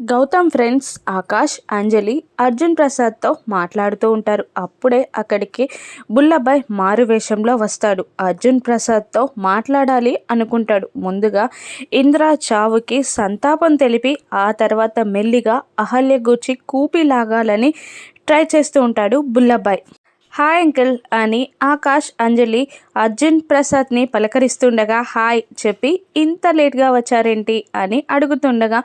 Gautam friends Akash Anjali Arjun ప్రసాద్తో మాట్లాడుతూ ఉంటారు. అప్పుడే అక్కడికి బుల్లబాయ్ మారు వేషంలో వస్తాడు. అర్జున్ ప్రసాద్తో మాట్లాడాలి అనుకుంటాడు. ముందుగా ఇంద్ర చావుకి సంతాపం తెలిపి ఆ తర్వాత మెల్లిగా అహల్య గూర్చి కూపి లాగాలని ట్రై చేస్తూ ఉంటాడు బుల్లబాయ్ హాయ్ అంకిల్ అని ఆకాష్ అంజలి అర్జున్ ప్రసాద్ని పలకరిస్తుండగా హాయ్ చెప్పి ఇంత లేట్గా వచ్చారేంటి? అని అడుగుతుండగా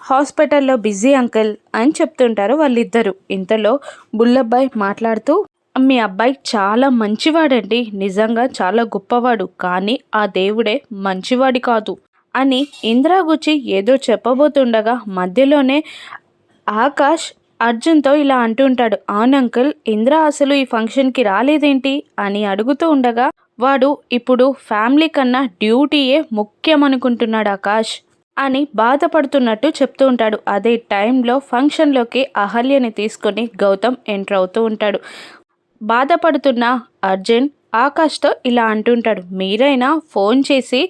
హాస్పిటల్లో బిజీ అంకిల్ అని చెప్తుంటారు వాళ్ళిద్దరూ. ఇంతలో బుల్లబ్బాయి మాట్లాడుతూ మీ అబ్బాయి చాలా మంచివాడండి నిజంగా చాలా గొప్పవాడు కానీ ఆ దేవుడే మంచివాడి కాదు అని ఇందిరా గుచ్చి ఏదో చెప్పబోతుండగా మధ్యలోనే ఆకాష్ అర్జున్తో ఇలా అంటుంటాడు అవును అంకుల్ ఇంద్ర అసలు ఈ ఫంక్షన్కి రాలేదేంటి? అని అడుగుతూ ఉండగా వాడు ఇప్పుడు ఫ్యామిలీ కన్నా డ్యూటీయే ముఖ్యం అనుకుంటున్నాడు ఆకాష్ అని బాధపడుతున్నట్టు చెప్తూ ఉంటాడు. అదే టైంలో ఫంక్షన్లోకి అహల్యని తీసుకొని గౌతమ్ ఎంటర్ అవుతూ ఉంటాడు. బాధపడుతున్న అర్జున్ ఆకాష్తో ఇలా అంటుంటాడు. మీరైనా ఫోన్ చేసి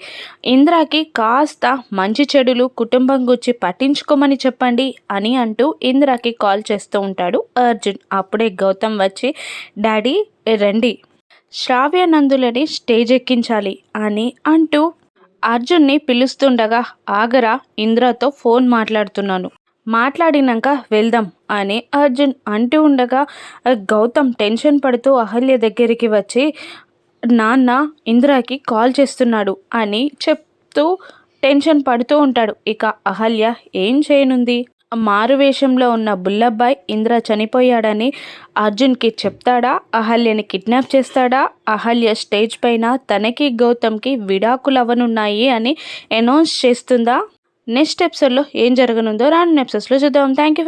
ఇంద్రాకి కాస్త మంచి చెడులు కుటుంబం గురించి పట్టించుకోమని చెప్పండి అని అంటూ ఇంద్రాకి కాల్ చేస్తూ ఉంటాడు అర్జున్. అప్పుడే గౌతమ్ వచ్చి డాడీ రండి. శ్రావ్య నందులని స్టేజ్ ఎక్కించాలి అని అంటూ అర్జున్ని పిలుస్తుండగా ఆగరా ఇంద్రాతో ఫోన్ మాట్లాడుతున్నాను. మాట్లాడినాక వెళ్దాం అని అర్జున్ అంటూ ఉండగా గౌతమ్ టెన్షన్ పడుతూ అహల్య దగ్గరికి వచ్చి నాన్న ఇంద్రాకి కాల్ చేస్తున్నాడు అని చెప్తూ టెన్షన్ పడుతూ ఉంటాడు. ఇక అహల్య ఏం చేయనుంది? మారువేషంలో ఉన్న బుల్లబ్బాయ్ ఇంద్ర చనిపోయాడని అర్జున్కి చెప్తాడా? అహల్యని కిడ్నాప్ చేస్తాడా? అహల్య స్టేజ్ పైన తనకి గౌతమ్కి విడాకులు అవనున్నాయి అని అనౌన్స్ చేస్తుందా? నెక్స్ట్ ఎపిసోడ్లో ఏం జరగనుందో రాను ఎపిసోడ్స్లో చూద్దాం. Thank you